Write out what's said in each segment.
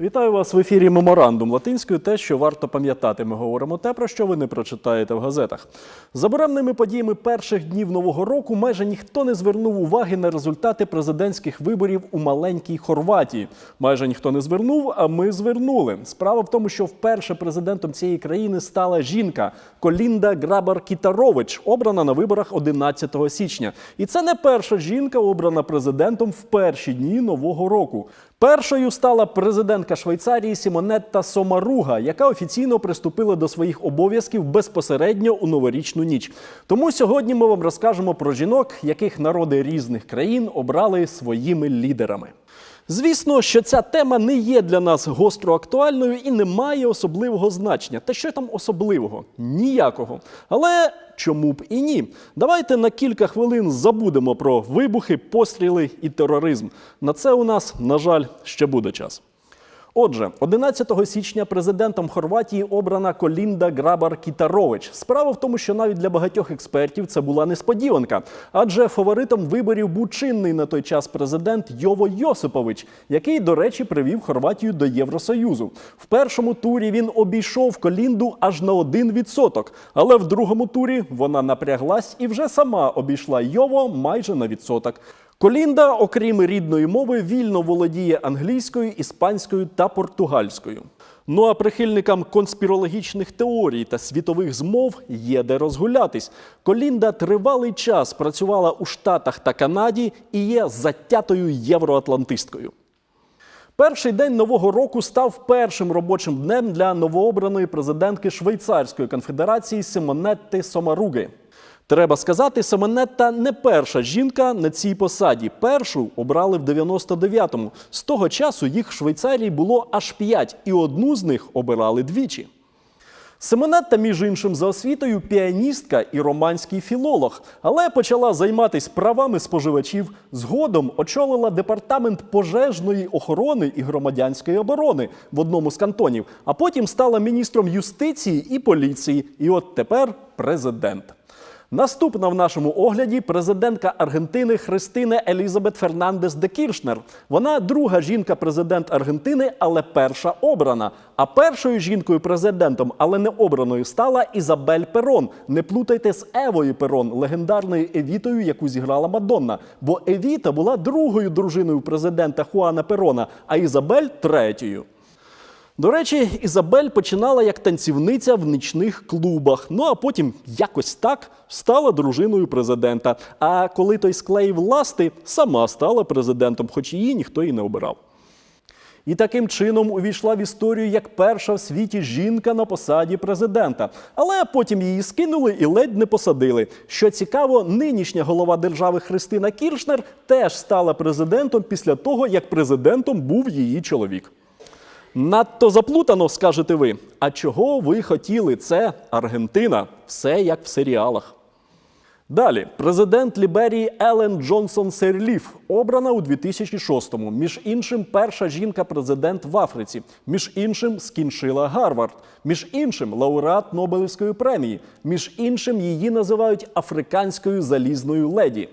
Вітаю вас в ефірі Меморандум латинською. Те, що варто пам'ятати, ми говоримо те, про що ви не прочитаєте в газетах. За буремними подіями перших днів нового року майже ніхто не звернув уваги на результати президентських виборів у маленькій Хорватії. Майже ніхто не звернув, а ми звернули. Справа в тому, що вперше президентом цієї країни стала жінка Колінда Грабар Кітарович, обрана на виборах 11 січня. І це не перша жінка, обрана президентом в перші дні нового року. Першою стала президентка Швейцарії Сімонетта Сомаруга, яка офіційно приступила до своїх обов'язків безпосередньо у новорічну ніч. Тому сьогодні ми вам розкажемо про жінок, яких народи різних країн обрали своїми лідерами. Звісно, що ця тема не є для нас гостро актуальною і не має особливого значення. Та що там особливого? Ніякого. Але чому б і ні? Давайте на кілька хвилин забудемо про вибухи, постріли і тероризм. На це у нас, на жаль, ще буде час. Отже, 11 січня президентом Хорватії обрана Колінда Грабар Кітарович. Справа в тому, що навіть для багатьох експертів це була несподіванка, адже фаворитом виборів був чинний на той час президент Йово Йосипович, який, до речі, привів Хорватію до Євросоюзу. В першому турі він обійшов Колінду аж на 1%, але в другому турі вона напряглась і вже сама обійшла Йово майже на відсоток. Колінда, окрім рідної мови, вільно володіє англійською, іспанською та португальською. Ну а прихильникам конспірологічних теорій та світових змов є де розгулятись. Колінда тривалий час працювала у Штатах та Канаді і є затятою євроатлантисткою. Перший день нового року став першим робочим днем для новообраної президентки Швейцарської конфедерації Симонетти Сомаруги. Треба сказати, Семенетта не перша жінка на цій посаді. Першу обрали в 99-му. З того часу їх в Швейцарії було аж п'ять, і одну з них обирали двічі. Семенетта, між іншим, за освітою піаністка і романський філолог, але почала займатися правами споживачів. Згодом очолила департамент пожежної охорони і громадянської оборони в одному з кантонів, а потім стала міністром юстиції і поліції. І от тепер президент. Наступна в нашому огляді президентка Аргентини Христина Елізабет Фернандес де Кіршнер. Вона друга жінка-президент Аргентини, але перша обрана. А першою жінкою-президентом, але не обраною, стала Ізабель Перон. Не плутайте з Евою Перон, легендарною Евітою, яку зіграла Мадонна. Бо Евіта була другою дружиною президента Хуана Перона, а Ізабель третьою. До речі, Ізабель починала як танцівниця в нічних клубах. Ну а потім якось так стала дружиною президента. А коли той склеїв ласти, сама стала президентом, хоч її ніхто і не обирав. І таким чином увійшла в історію як перша в світі жінка на посаді президента. Але потім її скинули і ледь не посадили. Що цікаво, нинішня голова держави Христина Кіршнер теж стала президентом після того, як президентом був її чоловік. Надто заплутано, скажете ви. А чого ви хотіли? Це Аргентина. Все як в серіалах. Далі, президент Ліберії Елен Джонсон Серліф обрана у 2006-му. Між іншим, перша жінка-президент в Африці. Між іншим, скінчила Гарвард. Між іншим, лауреат Нобелівської премії. Між іншим, її називають африканською залізною леді.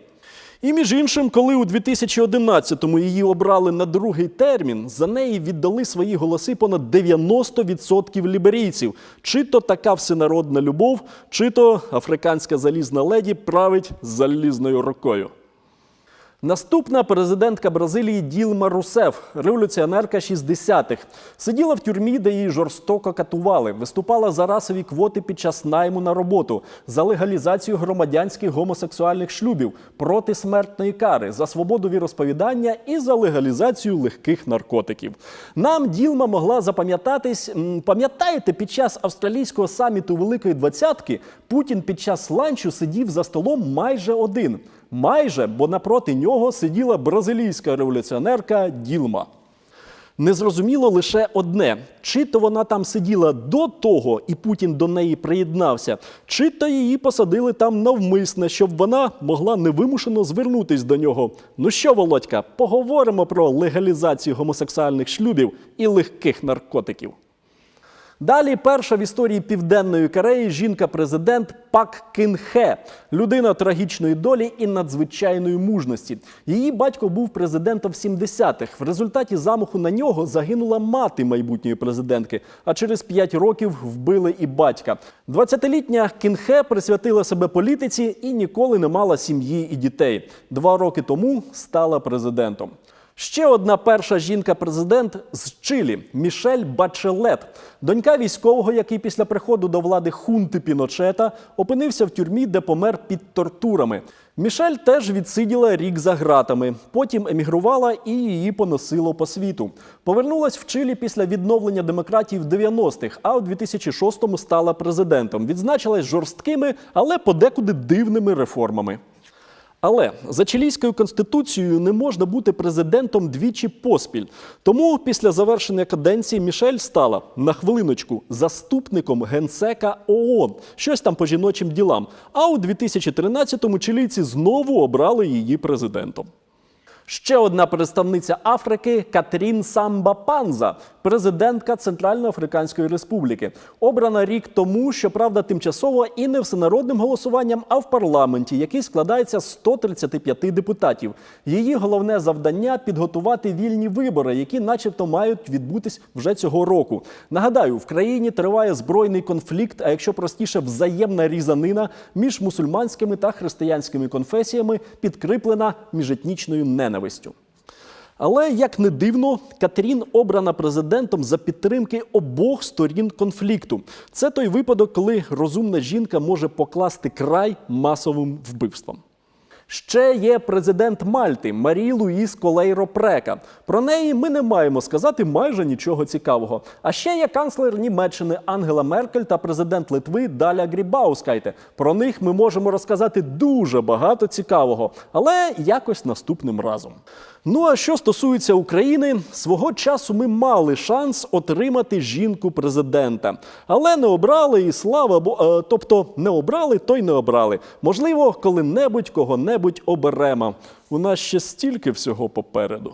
І між іншим, коли у 2011-му її обрали на другий термін, за неї віддали свої голоси понад 90% ліберійців. Чи то така всенародна любов, чи то африканська залізна леді править залізною рукою. Наступна президентка Бразилії Ділма Русеф, революціонерка 60-х. Сиділа в тюрмі, де її жорстоко катували. Виступала за расові квоти під час найму на роботу, за легалізацію громадянських гомосексуальних шлюбів, проти смертної кари, за свободу віросповідання і за легалізацію легких наркотиків. Нам Ділма могла запам'ятатись. Пам'ятаєте, під час австралійського саміту Великої Двадцятки Путін під час ланчу сидів за столом майже один. Майже, бо напроти нього сиділа бразилійська революціонерка Ділма. Незрозуміло лише одне: чи то вона там сиділа до того, і Путін до неї приєднався, чи то її посадили там навмисне, щоб вона могла невимушено звернутись до нього. Ну що, Володька, поговоримо про легалізацію гомосексуальних шлюбів і легких наркотиків. Далі перша в історії Південної Кореї жінка-президент Пак Кин Хе, людина трагічної долі і надзвичайної мужності. Її батько був президентом в 70-х. В результаті замаху на нього загинула мати майбутньої президентки. А через 5 років вбили і батька. 20-літня Кін Хе присвятила себе політиці і ніколи не мала сім'ї і дітей. Два роки тому стала президентом. Ще одна перша жінка-президент з Чилі Мішель Бачелет, донька військового, який після приходу до влади хунти Піночета опинився в тюрмі, де помер під тортурами. Мішель теж відсиділа рік за ґратами. Потім емігрувала і її поносило по світу. Повернулась в Чилі після відновлення демократії в 90-х, а у 2006-му стала президентом. Відзначилась жорсткими, але подекуди дивними реформами. Але за чилійською конституцією не можна бути президентом двічі поспіль. Тому після завершення каденції Мішель стала на хвилиночку заступником генсека ООН, щось там по жіночим ділам. А у 2013-му чилійці знову обрали її президентом. Ще одна представниця Африки Катрін Самба Панза, президентка Центральноафриканської Республіки, обрана рік тому, щоправда, тимчасово і не всенародним голосуванням, а в парламенті, який складається з 135 депутатів. Її головне завдання підготувати вільні вибори, які, начебто, мають відбутись вже цього року. Нагадаю, в країні триває збройний конфлікт, а якщо простіше, взаємна різанина між мусульманськими та християнськими конфесіями, підкріплена міжетнічною ненавистю. Але як не дивно, Катрін обрана президентом за підтримки обох сторін конфлікту. Це той випадок, коли розумна жінка може покласти край масовим вбивствам. Ще є президент Мальти Марі Луїс Колейро Прека. Про неї ми не маємо сказати майже нічого цікавого. А ще є канцлер Німеччини Ангела Меркель та президент Литви Даля Грібаускайте. Про них ми можемо розказати дуже багато цікавого, але якось наступним разом. Ну а що стосується України, свого часу ми мали шанс отримати жінку президента, але не обрали і слава бо, е, тобто не обрали, то й не обрали. Можливо, коли-небудь кого-небудь оберемо. У нас ще стільки всього попереду.